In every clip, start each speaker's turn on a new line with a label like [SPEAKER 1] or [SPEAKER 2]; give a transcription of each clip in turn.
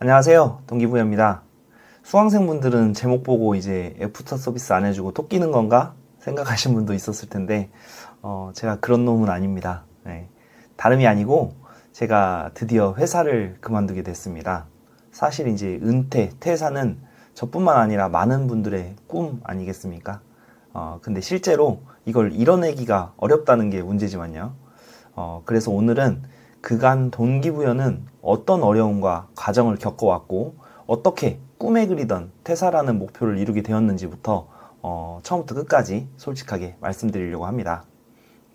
[SPEAKER 1] 안녕하세요. 동기부여입니다. 수강생분들은 제목 보고 이제 애프터 서비스 안 해주고 톡 끼는 건가? 생각하신 분도 있었을 텐데, 어, 제가 그런 놈은 아닙니다. 네. 다름이 아니고, 제가 드디어 회사를 그만두게 됐습니다. 사실 이제 은퇴, 퇴사는 저뿐만 아니라 많은 분들의 꿈 아니겠습니까? 어, 근데 실제로 이걸 이뤄내기가 어렵다는 게 문제지만요. 어, 그래서 오늘은 그간 동기부여는 어떤 어려움과 과정을 겪어왔고 어떻게 꿈에 그리던 퇴사라는 목표를 이루게 되었는지부터 어, 처음부터 끝까지 솔직하게 말씀드리려고 합니다.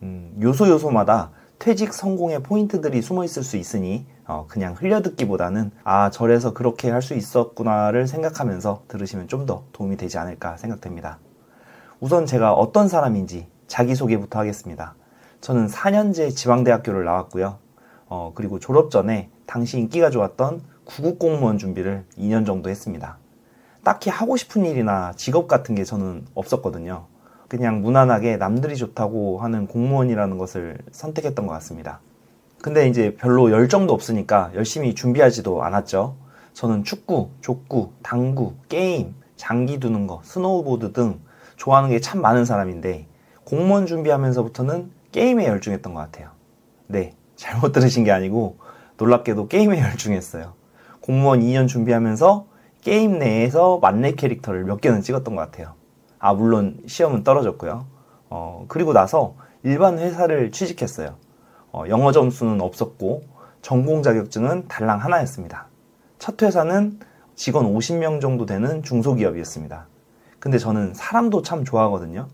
[SPEAKER 1] 음, 요소 요소마다 퇴직 성공의 포인트들이 숨어 있을 수 있으니 어, 그냥 흘려듣기보다는 아 저래서 그렇게 할 수 있었구나를 생각하면서 들으시면 좀 더 도움이 되지 않을까 생각됩니다. 우선 제가 어떤 사람인지 자기소개부터 하겠습니다. 저는 4년제 지방대학교를 나왔고요. 어, 그리고 졸업 전에 당시 인기가 좋았던 구급 공무원 준비를 2년 정도 했습니다. 딱히 하고 싶은 일이나 직업 같은 게 저는 없었거든요. 그냥 무난하게 남들이 좋다고 하는 공무원이라는 것을 선택했던 것 같습니다. 근데 이제 별로 열정도 없으니까 열심히 준비하지도 않았죠. 저는 축구, 족구, 당구, 게임, 장기 두는 거, 스노우보드 등 좋아하는 게 참 많은 사람인데 공무원 준비하면서부터는 게임에 열중했던 것 같아요. 네, 잘못 들으신 게 아니고 놀랍게도 게임에 열중했어요. 공무원 2년 준비하면서 게임 내에서 만렙 캐릭터를 몇 개는 찍었던 것 같아요. 아, 물론 시험은 떨어졌고요. 어, 그리고 나서 일반 회사를 취직했어요. 어, 영어 점수는 없었고 전공 자격증은 달랑 하나였습니다. 첫 회사는 직원 50명 정도 되는 중소기업이었습니다. 근데 저는 사람도 참 좋아하거든요.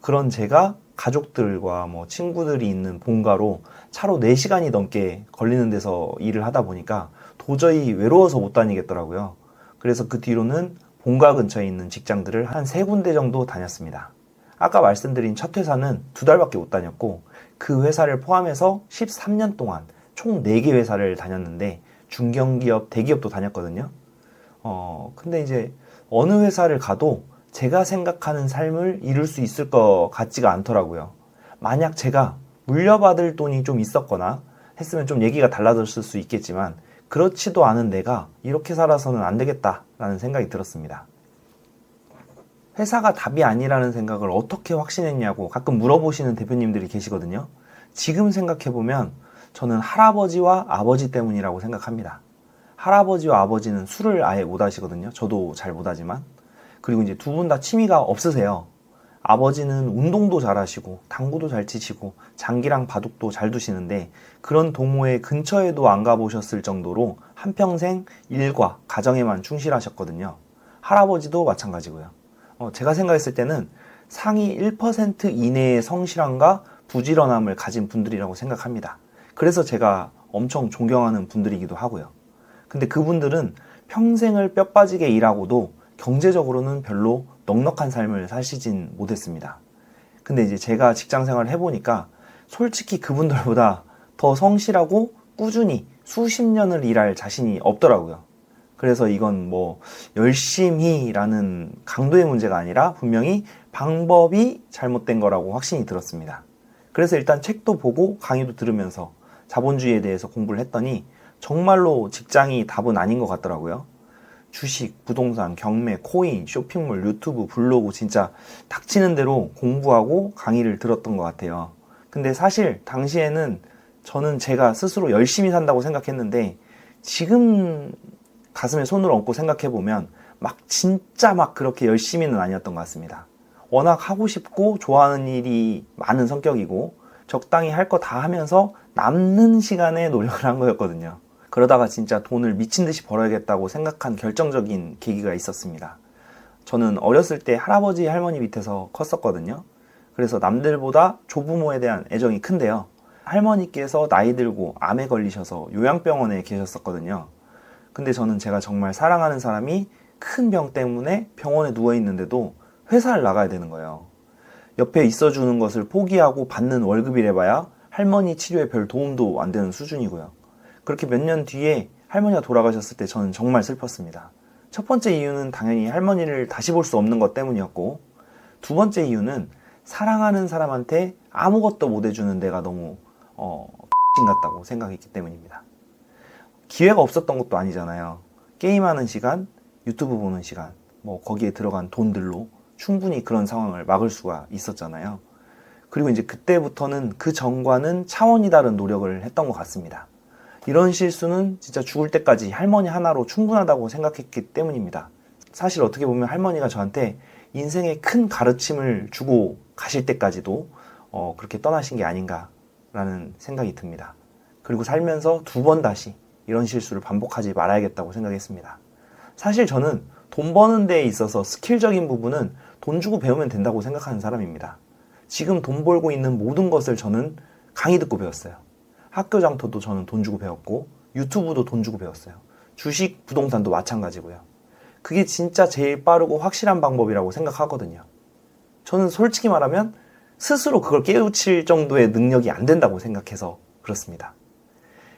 [SPEAKER 1] 그런 제가 가족들과 뭐 친구들이 있는 본가로 차로 4시간이 넘게 걸리는 데서 일을 하다 보니까 도저히 외로워서 못 다니겠더라고요. 그래서 그 뒤로는 본가 근처에 있는 직장들을 한 세 군데 정도 다녔습니다. 아까 말씀드린 첫 회사는 두 달밖에 못 다녔고 그 회사를 포함해서 13년 동안 총 4개 회사를 다녔는데 중견기업, 대기업도 다녔거든요. 어, 근데 이제 어느 회사를 가도 제가 생각하는 삶을 이룰 수 있을 것 같지가 않더라고요. 만약 제가 물려받을 돈이 좀 있었거나 했으면 좀 얘기가 달라졌을 수 있겠지만 그렇지도 않은 내가 이렇게 살아서는 안 되겠다라는 생각이 들었습니다. 회사가 답이 아니라는 생각을 어떻게 확신했냐고 가끔 물어보시는 대표님들이 계시거든요. 지금 생각해보면 저는 할아버지와 아버지 때문이라고 생각합니다. 할아버지와 아버지는 술을 아예 못 하시거든요. 저도 잘 못 하지만. 그리고 이제 두 분 다 취미가 없으세요. 아버지는 운동도 잘 하시고, 당구도 잘 치시고, 장기랑 바둑도 잘 두시는데, 그런 동호회 근처에도 안 가보셨을 정도로 한평생 일과 가정에만 충실하셨거든요. 할아버지도 마찬가지고요. 어, 제가 생각했을 때는 상위 1% 이내의 성실함과 부지런함을 가진 분들이라고 생각합니다. 그래서 제가 엄청 존경하는 분들이기도 하고요. 근데 그분들은 평생을 뼈 빠지게 일하고도 경제적으로는 별로 넉넉한 삶을 사시진 못했습니다. 근데 이제 제가 직장 생활을 해보니까 솔직히 그분들보다 더 성실하고 꾸준히 수십 년을 일할 자신이 없더라고요. 그래서 이건 뭐 열심히라는 강도의 문제가 아니라 분명히 방법이 잘못된 거라고 확신이 들었습니다. 그래서 일단 책도 보고 강의도 들으면서 자본주의에 대해서 공부를 했더니 정말로 직장이 답은 아닌 것 같더라고요. 주식, 부동산, 경매, 코인, 쇼핑몰, 유튜브, 블로그 진짜 닥치는 대로 공부하고 강의를 들었던 것 같아요. 근데 사실 당시에는 저는 제가 스스로 열심히 산다고 생각했는데 지금 가슴에 손을 얹고 생각해 보면 막 진짜 막 그렇게 열심히는 아니었던 것 같습니다. 워낙 하고 싶고 좋아하는 일이 많은 성격이고 적당히 할 거 다 하면서 남는 시간에 노력을 한 거였거든요. 그러다가 진짜 돈을 미친 듯이 벌어야겠다고 생각한 결정적인 계기가 있었습니다. 저는 어렸을 때 할아버지 할머니 밑에서 컸었거든요. 그래서 남들보다 조부모에 대한 애정이 큰데요. 할머니께서 나이 들고 암에 걸리셔서 요양병원에 계셨었거든요. 근데 저는 제가 정말 사랑하는 사람이 큰 병 때문에 병원에 누워 있는데도 회사를 나가야 되는 거예요. 옆에 있어주는 것을 포기하고 받는 월급이래봐야 할머니 치료에 별 도움도 안 되는 수준이고요. 그렇게 몇 년 뒤에 할머니가 돌아가셨을 때 저는 정말 슬펐습니다. 첫 번째 이유는 당연히 할머니를 다시 볼 수 없는 것 때문이었고, 두 번째 이유는 사랑하는 사람한테 아무것도 못 해주는 내가 너무, 어, X 같다고 생각했기 때문입니다. 기회가 없었던 것도 아니잖아요. 게임하는 시간, 유튜브 보는 시간, 뭐 거기에 들어간 돈들로 충분히 그런 상황을 막을 수가 있었잖아요. 그리고 이제 그때부터는 그 전과는 차원이 다른 노력을 했던 것 같습니다. 이런 실수는 진짜 죽을 때까지 할머니 하나로 충분하다고 생각했기 때문입니다. 사실 어떻게 보면 할머니가 저한테 인생의 큰 가르침을 주고 가실 때까지도 어, 그렇게 떠나신 게 아닌가라는 생각이 듭니다. 그리고 살면서 두 번 다시 이런 실수를 반복하지 말아야겠다고 생각했습니다. 사실 저는 돈 버는 데에 있어서 스킬적인 부분은 돈 주고 배우면 된다고 생각하는 사람입니다. 지금 돈 벌고 있는 모든 것을 저는 강의 듣고 배웠어요. 학교 장터도 저는 돈 주고 배웠고 유튜브도 돈 주고 배웠어요. 주식, 부동산도 마찬가지고요. 그게 진짜 제일 빠르고 확실한 방법이라고 생각하거든요. 저는 솔직히 말하면 스스로 그걸 깨우칠 정도의 능력이 안 된다고 생각해서 그렇습니다.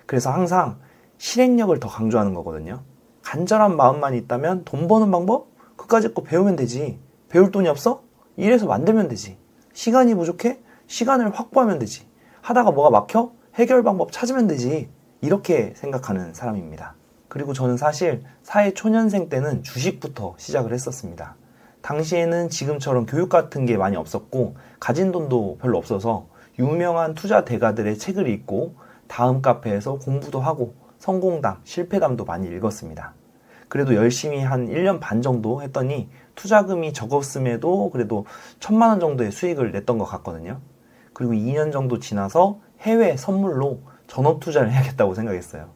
[SPEAKER 1] 그래서 항상 실행력을 더 강조하는 거거든요. 간절한 마음만 있다면 돈 버는 방법? 그까짓 거 배우면 되지. 배울 돈이 없어? 일해서 만들면 되지. 시간이 부족해? 시간을 확보하면 되지. 하다가 뭐가 막혀? 해결 방법 찾으면 되지. 이렇게 생각하는 사람입니다. 그리고 저는 사실 사회 초년생 때는 주식부터 시작을 했었습니다. 당시에는 지금처럼 교육 같은 게 많이 없었고 가진 돈도 별로 없어서 유명한 투자 대가들의 책을 읽고 다음 카페에서 공부도 하고 성공담, 실패담도 많이 읽었습니다. 그래도 열심히 한 1년 반 정도 했더니 투자금이 적었음에도 그래도 천만 원 정도의 수익을 냈던 것 같거든요. 그리고 2년 정도 지나서 해외 선물로 전업 투자를 해야겠다고 생각했어요.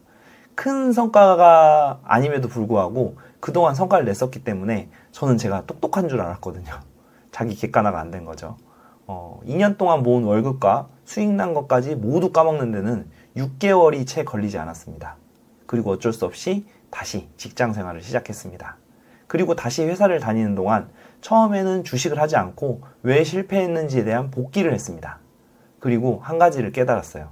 [SPEAKER 1] 큰 성과가 아님에도 불구하고 그동안 성과를 냈었기 때문에 저는 제가 똑똑한 줄 알았거든요. 자기 객관화가 안 된 거죠. 어, 2년 동안 모은 월급과 수익 난 것까지 모두 까먹는 데는 6개월이 채 걸리지 않았습니다. 그리고 어쩔 수 없이 다시 직장 생활을 시작했습니다. 그리고 다시 회사를 다니는 동안 처음에는 주식을 하지 않고 왜 실패했는지에 대한 복기를 했습니다. 그리고 한 가지를 깨달았어요.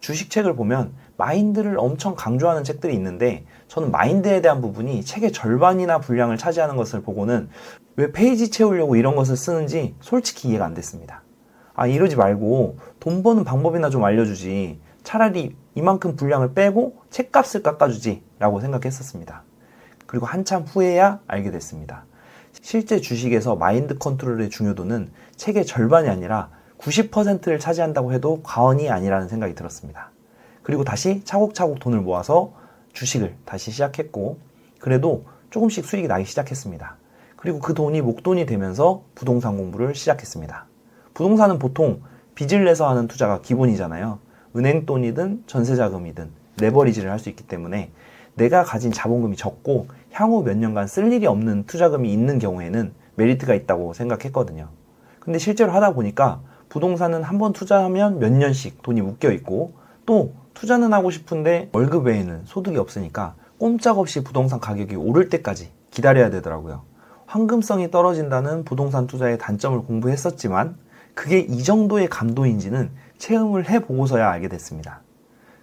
[SPEAKER 1] 주식책을 보면 마인드를 엄청 강조하는 책들이 있는데 저는 마인드에 대한 부분이 책의 절반이나 분량을 차지하는 것을 보고는 왜 페이지 채우려고 이런 것을 쓰는지 솔직히 이해가 안 됐습니다. 아, 이러지 말고 돈 버는 방법이나 좀 알려주지. 차라리 이만큼 분량을 빼고 책값을 깎아주지. 라고 생각했었습니다. 그리고 한참 후에야 알게 됐습니다. 실제 주식에서 마인드 컨트롤의 중요도는 책의 절반이 아니라 90%를 차지한다고 해도 과언이 아니라는 생각이 들었습니다. 그리고 다시 차곡차곡 돈을 모아서 주식을 다시 시작했고, 그래도 조금씩 수익이 나기 시작했습니다. 그리고 그 돈이 목돈이 되면서 부동산 공부를 시작했습니다. 부동산은 보통 빚을 내서 하는 투자가 기본이잖아요. 은행 돈이든 전세 자금이든 레버리지를 할 수 있기 때문에 내가 가진 자본금이 적고 향후 몇 년간 쓸 일이 없는 투자금이 있는 경우에는 메리트가 있다고 생각했거든요. 근데 실제로 하다 보니까 부동산은 한 번 투자하면 몇 년씩 돈이 묶여 있고 또 투자는 하고 싶은데 월급 외에는 소득이 없으니까 꼼짝없이 부동산 가격이 오를 때까지 기다려야 되더라고요. 황금성이 떨어진다는 부동산 투자의 단점을 공부했었지만 그게 이 정도의 감도인지는 체험을 해보고서야 알게 됐습니다.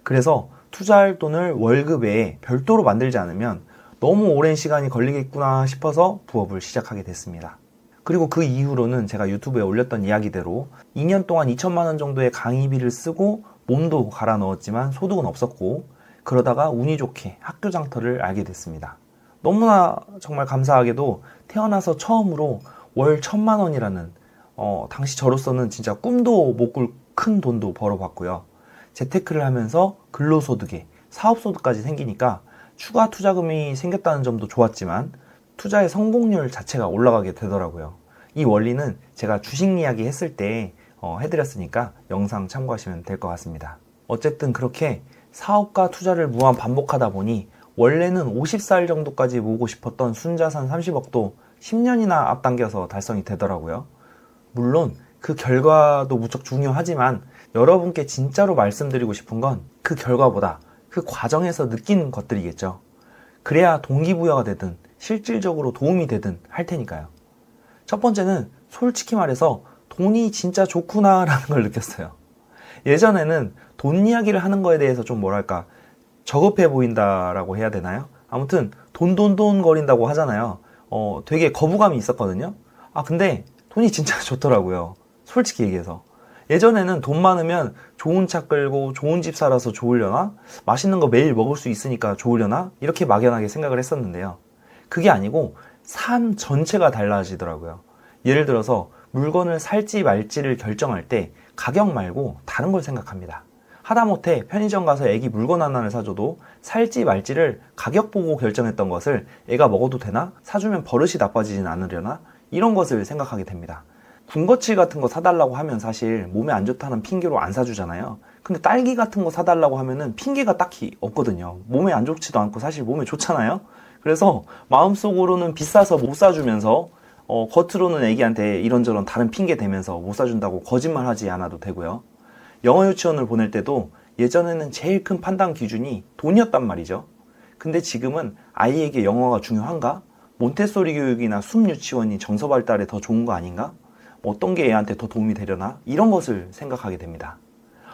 [SPEAKER 1] 그래서 투자할 돈을 월급 외에 별도로 만들지 않으면 너무 오랜 시간이 걸리겠구나 싶어서 부업을 시작하게 됐습니다. 그리고 그 이후로는 제가 유튜브에 올렸던 이야기대로 2년 동안 2천만 원 정도의 강의비를 쓰고 몸도 갈아 넣었지만 소득은 없었고 그러다가 운이 좋게 학교 장터를 알게 됐습니다. 너무나 정말 감사하게도 태어나서 처음으로 월 천만 원이라는 어, 당시 저로서는 진짜 꿈도 못 꿀 큰 돈도 벌어봤고요. 재테크를 하면서 근로소득에 사업소득까지 생기니까 추가 투자금이 생겼다는 점도 좋았지만 투자의 성공률 자체가 올라가게 되더라고요. 이 원리는 제가 주식 이야기 했을 때 어, 해드렸으니까 영상 참고하시면 될 것 같습니다. 어쨌든 그렇게 사업과 투자를 무한 반복하다 보니 원래는 50살 정도까지 모으고 싶었던 순자산 30억도 10년이나 앞당겨서 달성이 되더라고요. 물론 그 결과도 무척 중요하지만 여러분께 진짜로 말씀드리고 싶은 건 그 결과보다 그 과정에서 느끼는 것들이겠죠. 그래야 동기부여가 되든 실질적으로 도움이 되든 할 테니까요. 첫 번째는 솔직히 말해서 돈이 진짜 좋구나라는 걸 느꼈어요. 예전에는 돈 이야기를 하는 거에 대해서 좀 뭐랄까 저급해 보인다라고 해야 되나요? 아무튼 돈돈돈 거린다고 하잖아요. 어, 되게 거부감이 있었거든요. 아 근데 돈이 진짜 좋더라고요. 솔직히 얘기해서. 예전에는 돈 많으면 좋은 차 끌고 좋은 집 살아서 좋으려나? 맛있는 거 매일 먹을 수 있으니까 좋으려나? 이렇게 막연하게 생각을 했었는데요. 그게 아니고 삶 전체가 달라지더라고요. 예를 들어서 물건을 살지 말지를 결정할 때 가격 말고 다른 걸 생각합니다. 하다못해 편의점 가서 애기 물건 하나를 사줘도 살지 말지를 가격 보고 결정했던 것을 애가 먹어도 되나? 사주면 버릇이 나빠지진 않으려나? 이런 것을 생각하게 됩니다. 군것질 같은 거 사달라고 하면 사실 몸에 안 좋다는 핑계로 안 사주잖아요. 근데 딸기 같은 거 사달라고 하면은 핑계가 딱히 없거든요. 몸에 안 좋지도 않고 사실 몸에 좋잖아요. 그래서 마음속으로는 비싸서 못 사주면서 어, 겉으로는 애기한테 이런저런 다른 핑계 대면서 못 사준다고 거짓말 하지 않아도 되고요. 영어 유치원을 보낼 때도 예전에는 제일 큰 판단 기준이 돈이었단 말이죠. 근데 지금은 아이에게 영어가 중요한가? 몬테소리 교육이나 숨 유치원이 정서 발달에 더 좋은 거 아닌가? 어떤 게 애한테 더 도움이 되려나? 이런 것을 생각하게 됩니다.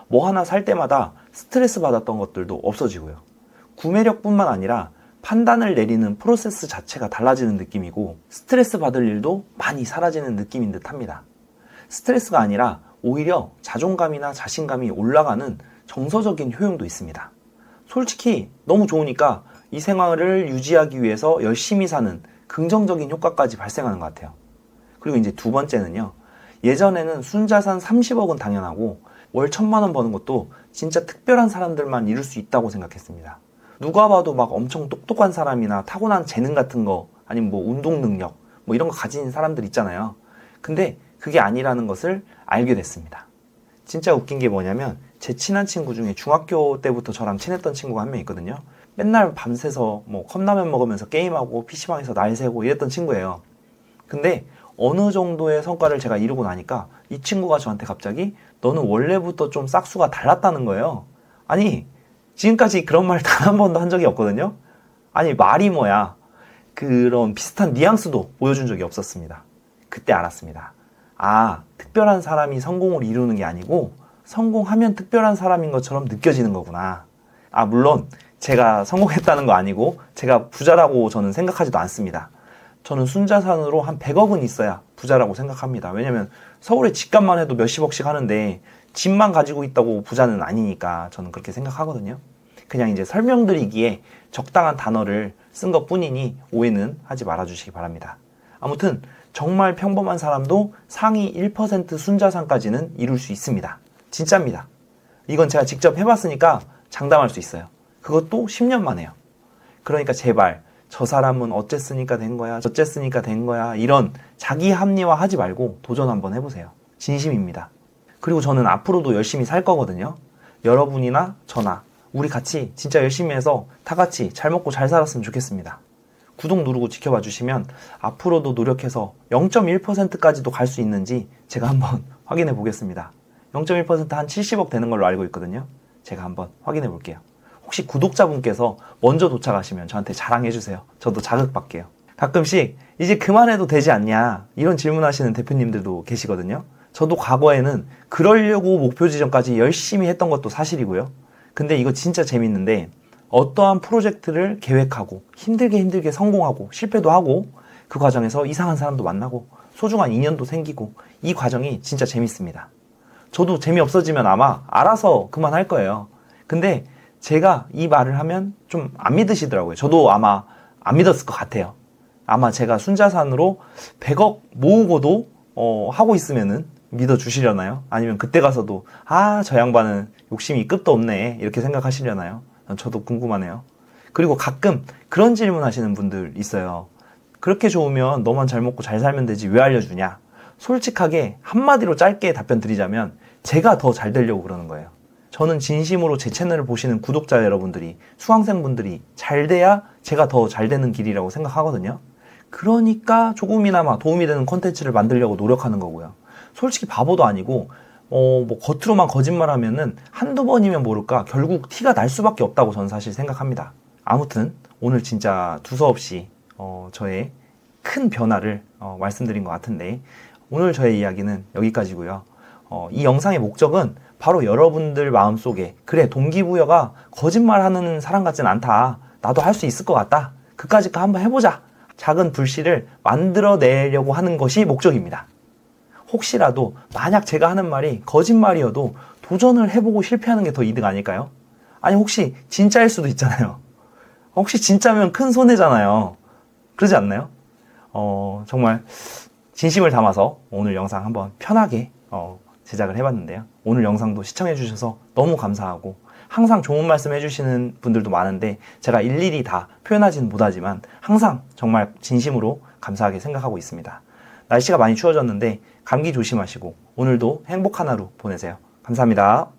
[SPEAKER 1] 뭐 하나 살 때마다 스트레스 받았던 것들도 없어지고요. 구매력뿐만 아니라 판단을 내리는 프로세스 자체가 달라지는 느낌이고 스트레스 받을 일도 많이 사라지는 느낌인 듯 합니다. 스트레스가 아니라 오히려 자존감이나 자신감이 올라가는 정서적인 효용도 있습니다. 솔직히 너무 좋으니까 이 생활을 유지하기 위해서 열심히 사는 긍정적인 효과까지 발생하는 것 같아요. 그리고 이제 두 번째는요. 예전에는 순자산 30억은 당연하고 월 천만 원 버는 것도 진짜 특별한 사람들만 이룰 수 있다고 생각했습니다. 누가 봐도 막 엄청 똑똑한 사람이나 타고난 재능 같은 거 아니면 뭐 운동 능력 뭐 이런 거 가진 사람들 있잖아요. 근데 그게 아니라는 것을 알게 됐습니다. 진짜 웃긴 게 뭐냐면 제 친한 친구 중에 중학교 때부터 저랑 친했던 친구가 한 명 있거든요. 맨날 밤새서 뭐 컵라면 먹으면서 게임하고 PC방에서 날 새고 이랬던 친구예요. 근데 어느 정도의 성과를 제가 이루고 나니까 이 친구가 저한테 갑자기 너는 원래부터 좀 싹수가 달랐다는 거예요. 아니, 지금까지 그런 말 단 한 번도 한 적이 없거든요. 아니, 말이 뭐야. 그런 비슷한 뉘앙스도 보여준 적이 없었습니다. 그때 알았습니다. 아, 특별한 사람이 성공을 이루는 게 아니고 성공하면 특별한 사람인 것처럼 느껴지는 거구나. 아, 물론 제가 성공했다는 거 아니고 제가 부자라고 저는 생각하지도 않습니다. 저는 순자산으로 한 100억은 있어야 부자라고 생각합니다. 왜냐면 서울에 집값만 해도 몇십억씩 하는데 집만 가지고 있다고 부자는 아니니까 저는 그렇게 생각하거든요. 그냥 이제 설명드리기에 적당한 단어를 쓴 것 뿐이니 오해는 하지 말아주시기 바랍니다. 아무튼 정말 평범한 사람도 상위 1% 순자산까지는 이룰 수 있습니다. 진짜입니다. 이건 제가 직접 해봤으니까 장담할 수 있어요. 그것도 10년 만에요. 그러니까 제발 저 사람은 어쨌으니까 된 거야, 저쨌으니까 된 거야 이런 자기 합리화 하지 말고 도전 한번 해보세요. 진심입니다. 그리고 저는 앞으로도 열심히 살 거거든요. 여러분이나 저나 우리 같이 진짜 열심히 해서 다 같이 잘 먹고 잘 살았으면 좋겠습니다. 구독 누르고 지켜봐 주시면 앞으로도 노력해서 0.1%까지도 갈 수 있는지 제가 한번 확인해 보겠습니다. 0.1%한 70억 되는 걸로 알고 있거든요. 제가 한번 확인해 볼게요. 혹시 구독자분께서 먼저 도착하시면 저한테 자랑해 주세요. 저도 자극받게요. 가끔씩 이제 그만해도 되지 않냐 이런 질문하시는 대표님들도 계시거든요. 저도 과거에는 그러려고 목표 지점까지 열심히 했던 것도 사실이고요. 근데 이거 진짜 재밌는데 어떠한 프로젝트를 계획하고 힘들게 힘들게 성공하고 실패도 하고 그 과정에서 이상한 사람도 만나고 소중한 인연도 생기고 이 과정이 진짜 재밌습니다. 저도 재미없어지면 아마 알아서 그만할 거예요. 근데 제가 이 말을 하면 좀 안 믿으시더라고요. 저도 아마 안 믿었을 것 같아요. 아마 제가 순자산으로 100억 모으고도 어, 하고 있으면은 믿어주시려나요? 아니면 그때 가서도 아 저 양반은 욕심이 끝도 없네 이렇게 생각하시려나요? 저도 궁금하네요. 그리고 가끔 그런 질문 하시는 분들 있어요. 그렇게 좋으면 너만 잘 먹고 잘 살면 되지 왜 알려주냐? 솔직하게 한마디로 짧게 답변 드리자면 제가 더 잘 되려고 그러는 거예요. 저는 진심으로 제 채널을 보시는 구독자 여러분들이, 수강생분들이 잘 돼야 제가 더 잘 되는 길이라고 생각하거든요. 그러니까 조금이나마 도움이 되는 컨텐츠를 만들려고 노력하는 거고요. 솔직히 바보도 아니고, 어, 뭐, 겉으로만 거짓말 하면은 한두 번이면 모를까 결국 티가 날 수밖에 없다고 저는 사실 생각합니다. 아무튼, 오늘 진짜 두서없이, 어, 저의 큰 변화를, 어, 말씀드린 것 같은데, 오늘 저의 이야기는 여기까지고요. 어, 이 영상의 목적은 바로 여러분들 마음속에 그래 동기부여가 거짓말하는 사람 같진 않다. 나도 할 수 있을 것 같다. 그까짓 거 한번 해보자. 작은 불씨를 만들어내려고 하는 것이 목적입니다. 혹시라도 만약 제가 하는 말이 거짓말이어도 도전을 해보고 실패하는 게 더 이득 아닐까요? 아니 혹시 진짜일 수도 있잖아요. 혹시 진짜면 큰 손해잖아요. 그러지 않나요? 어, 정말 진심을 담아서 오늘 영상 한번 편하게 어, 제작을 해봤는데요. 오늘 영상도 시청해주셔서 너무 감사하고 항상 좋은 말씀 해주시는 분들도 많은데 제가 일일이 다 표현하지는 못하지만 항상 정말 진심으로 감사하게 생각하고 있습니다. 날씨가 많이 추워졌는데 감기 조심하시고 오늘도 행복한 하루 보내세요. 감사합니다.